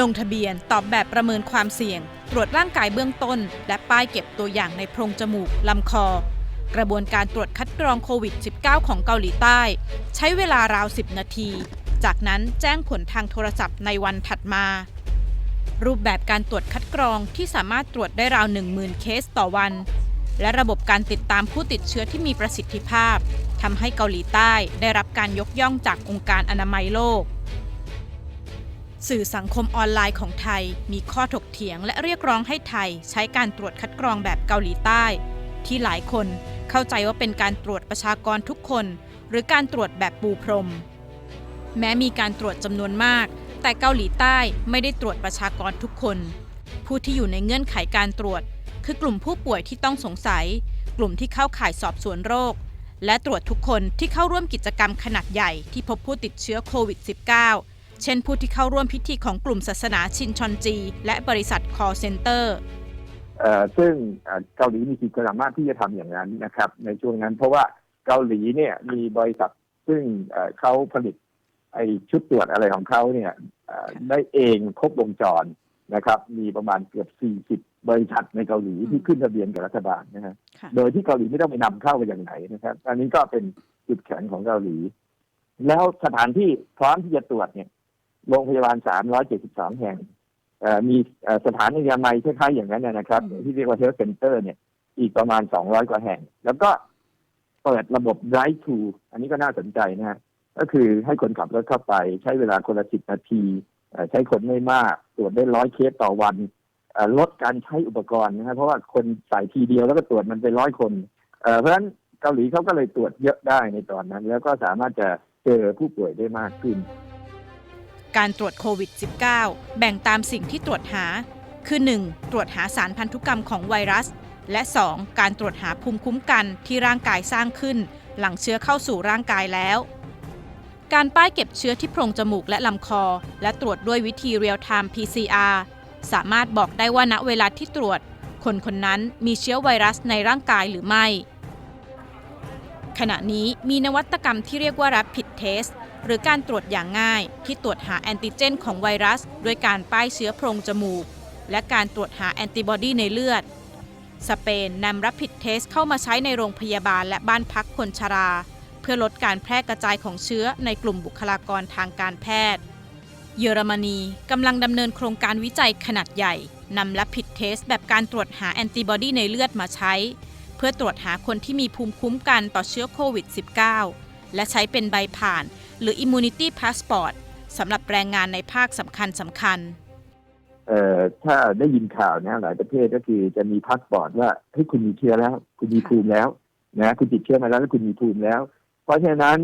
ลงทะเบียนตอบแบบประเมินความเสี่ยง ตรวจร่างกายเบื้องต้น และป้ายเก็บตัวอย่างในโพรงจมูก ลำคอ กระบวนการตรวจคัดกรองโควิด -19 ของเกาหลีใต้ ใช้เวลาราว 10 นาที จากนั้นแจ้งผลทางโทรศัพท์ในวันถัดมา รูปแบบการตรวจคัดกรองที่สามารถตรวจได้ราว 10,000 เคสต่อวัน และระบบการติดตามผู้ติดเชื้อที่มีประสิทธิภาพทำให้เกาหลีใต้ได้รับการยกย่องจากองค์การอนามัยโลก สื่อสังคมออนไลน์ของไทย มีข้อถกเถียงและเรียกร้องให้ไทย ใช้การตรวจคัดกรองแบบเกาหลีใต้ ที่หลายคนเข้าใจว่าเป็นการตรวจประชากรทุกคน หรือการตรวจแบบปูพรม แม้มีการตรวจจำนวนมาก แต่เกาหลีใต้ไม่ได้ตรวจประชากรทุกคน ผู้ที่อยู่ในเงื่อนไขการตรวจ คือกลุ่มผู้ป่วยที่ต้องสงสัย กลุ่มที่เข้าข่ายสอบสวนโรค และตรวจทุกคนที่เข้าร่วมกิจกรรมขนาดใหญ่ที่พบผู้ติดเชื้อโควิด -19 เช่นผู้ที่เข้าร่วมพิธีของกลุ่มศาสนาชินชอนจี และบริษัท call center เอ่อซึ่งเอ่อเกาหลีมีความสามารถที่จะทำอย่างนั้นนะครับ ในช่วงนั้น เพราะว่าเกาหลีเนี่ยมีบริษัทซึ่งเอ่อเขาผลิตไอชุดตรวจอะไรของเขาเนี่ยเอ่อได้เองครบวงจรนะครับ มีประมาณเกือบ 40 บริษัทในเกาหลีที่ขึ้นทะเบียนกับรัฐบาลนะฮะค่ะโดยที่เกาหลีไม่ต้องไปนำเข้าไปอย่างไหนนะครับ อันนี้ก็เป็นจุดแข็งของเกาหลี แล้วสถานที่พร้อมที่จะตรวจเนี่ย โรงพยาบาล 372 แห่งเอ่อมีเอ่อสถานอนามัยคล้ายๆอย่างนั้นนะนะครับอืมที่เรียกว่า health center เนี่ย อีกประมาณ 200 กว่าแห่ง แล้วก็เปิดระบบ drive to อันนี้ก็น่าสนใจนะฮะก็คือให้คนขับรถเข้าไป ใช้เวลาคนละ10นาทีเอ่อใช้คนไม่มาก ตรวจได้ร้อยเคสต่อวันเอ่อลดการใช้อุปกรณ์นะครับเพราะว่าคนใส่ทีเดียวแล้วก็ตรวจมันไปร้อยคนเอ่อเพราะฉะนั้นเกาหลีเขาก็เลยตรวจเยอะได้ในตอนนั้น แล้วก็สามารถจะเจอผู้ป่วยได้มากขึ้น การตรวจโควิด -19 แบ่งตามสิ่งที่ตรวจหา คือ 1. ตรวจหาสารพันธุกรรมของไวรัส และ 2. การตรวจหาภูมิคุ้มกันที่ร่างกายสร้างขึ้น หลังเชื้อเข้าสู่ร่างกายแล้ว การป้ายเก็บเชื้อที่โพรงจมูกและลำคอ และตรวจด้วยวิธี Real Time PCR สามารถบอกได้ว่าณเวลาที่ตรวจ คนคนนั้นมีเชื้อไวรัสในร่างกายหรือไม่ ขณะนี้มีนวัตกรรมที่เรียกว่า Rapid Test หรือการตรวจอย่างง่าย ที่ตรวจหาแอนติเจนของไวรัส ด้วยการป้ายเชื้อโพรงจมูก และการตรวจหาแอนติบอดีในเลือด สเปนนำ Rapid Test เข้ามาใช้ในโรงพยาบาลและบ้านพักคนชรา เพื่อลดการแพร่กระจายของเชื้อในกลุ่มบุคลากรทางการแพทย์ เยอรมนีกำลังดำเนินโครงการวิจัยขนาดใหญ่นำ Rapid Test แบบการตรวจหาแอนติบอดีในเลือดมาใช้ พื่อตรวจหาคนที่มีภูมิคุ้มกันต่อเชื้อโควิด -19 และใช้เป็นใบผ่าน หรือ Immunity Passport สำหรับแรงงานในภาคสำคัญสำคัญเอ่อถ้าได้ยินข่าวนะหลายประเทศก็คือจะมีพาสปอร์ตว่าเฮ้ยคุณมีเชื้อแล้ว คุณมีค่ะภูมิแล้วนะคุณติดเชื้อมาแล้วแล้วคุณมีภูมิแล้ว เพราะฉะนั้น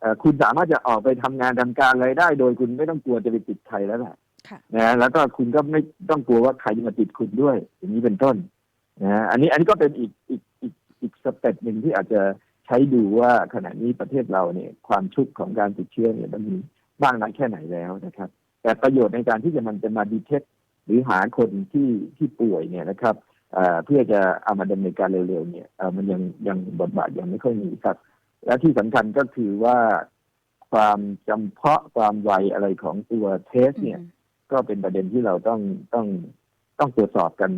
เอ่อคุณสามารถจะออกไปทำงานทำการอะไรได้ โดยคุณไม่ต้องกลัวจะไปติดใครแล้วแหละค่ะนะแล้วก็คุณก็ไม่ต้องกลัวว่าใครจะมาติดคุณด้วย อย่างนี้เป็นต้นนะอันนี้อันนี้ก็เป็นอีกอีก อีกอีกสเต็ปหนึ่งที่อาจจะใช้ดูว่าขณะนี้ประเทศเราเนี่ยความชุกของการติดเชื้อเนี่ยมันมีบ้างน้อยแค่ไหนแล้วนะครับ แต่ประโยชน์ในการที่จะมันจะมาดีเทคหรือหาคนที่ที่ป่วยเนี่ยนะครับเอ่อเพื่อจะเอามาดำเนินการเร็วๆเนี่ยเอ่อมันยังยังบทบาทยังไม่ค่อยมีครับ และที่สำคัญก็คือว่าความจำเพาะความไวอะไรของตัวเทสเนี่ย ก็เป็นประเด็นที่เราต้องต้อง ต้องตรวจสอบกัน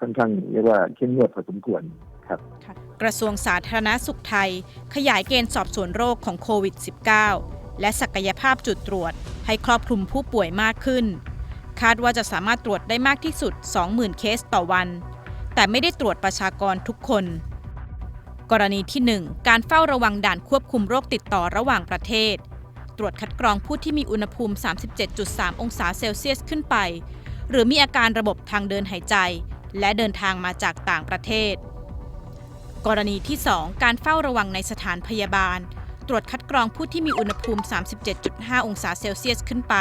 ค่อนข้างเรียกว่าเข้มงวดพอสมควรครับกระทรวงสาธารณสุขไทย ขยายเกณฑ์สอบสวนโรคของโควิด -19 และศักยภาพจุดตรวจให้ครอบคลุมผู้ป่วยมากขึ้น คาดว่าจะสามารถตรวจได้มากที่สุด 20,000 เคสต่อวัน แต่ไม่ได้ตรวจประชากรทุกคน กรณีที่ 1 การเฝ้าระวังด่านควบคุมโรคติดต่อระหว่างประเทศ ตรวจคัดกรองผู้ที่มีอุณหภูมิ 37.3 องศาเซลเซียสขึ้นไป หรือมีอาการระบบทางเดินหายใจ และเดินทางมาจากต่างประเทศ กรณีที่ 2 การเฝ้าระวังในสถานพยาบาล ตรวจคัดกรองผู้ที่มีอุณหภูมิ 37.5 องศาเซลเซียสขึ้นไป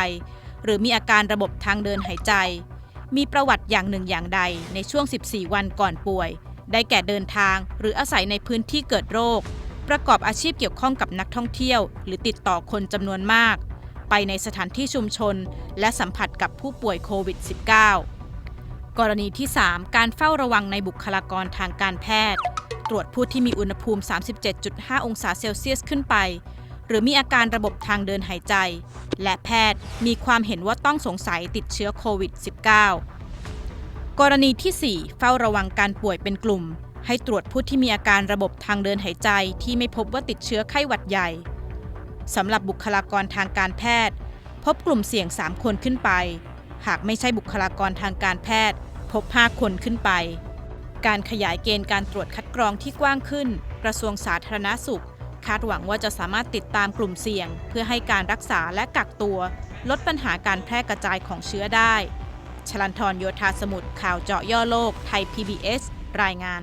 หรือมีอาการระบบทางเดินหายใจ มีประวัติอย่างหนึ่งอย่างใดในช่วง 14 วันก่อนป่วย ได้แก่เดินทาง หรืออาศัยในพื้นที่เกิดโรค ประกอบอาชีพเกี่ยวข้องกับนักท่องเที่ยว หรือติดต่อคนจำนวนมาก ไปในสถานที่ชุมชน และสัมผัสกับผู้ป่วยโควิด -19 กรณีที่ 3 การเฝ้าระวังในบุคลากรทางการแพทย์ ตรวจผู้ที่มีอุณหภูมิ 37.5 องศาเซลเซียสขึ้นไป หรือมีอาการระบบทางเดินหายใจ และแพทย์มีความเห็นว่าต้องสงสัยติดเชื้อโควิด -19 กรณีที่ 4 เฝ้าระวังการป่วยเป็นกลุ่ม ให้ตรวจผู้ที่มีอาการระบบทางเดินหายใจที่ไม่พบว่าติดเชื้อไข้หวัดใหญ่ สำหรับบุคลากรทางการแพทย์ พบกลุ่มเสี่ยง 3 คนขึ้นไป หากไม่ใช่บุคลากรทางการแพทย์ พบ 5 คนขึ้นไป การขยายเกณฑ์การตรวจคัดกรองที่กว้างขึ้น กระทรวงสาธารณสุข คาดหวังว่าจะสามารถติดตามกลุ่มเสี่ยง เพื่อให้การรักษาและกักตัว ลดปัญหาการแพร่กระจายของเชื้อได้ ชลันทรโยธาสมุทรข่าวเจาะย่อโลก ไทย PBS รายงาน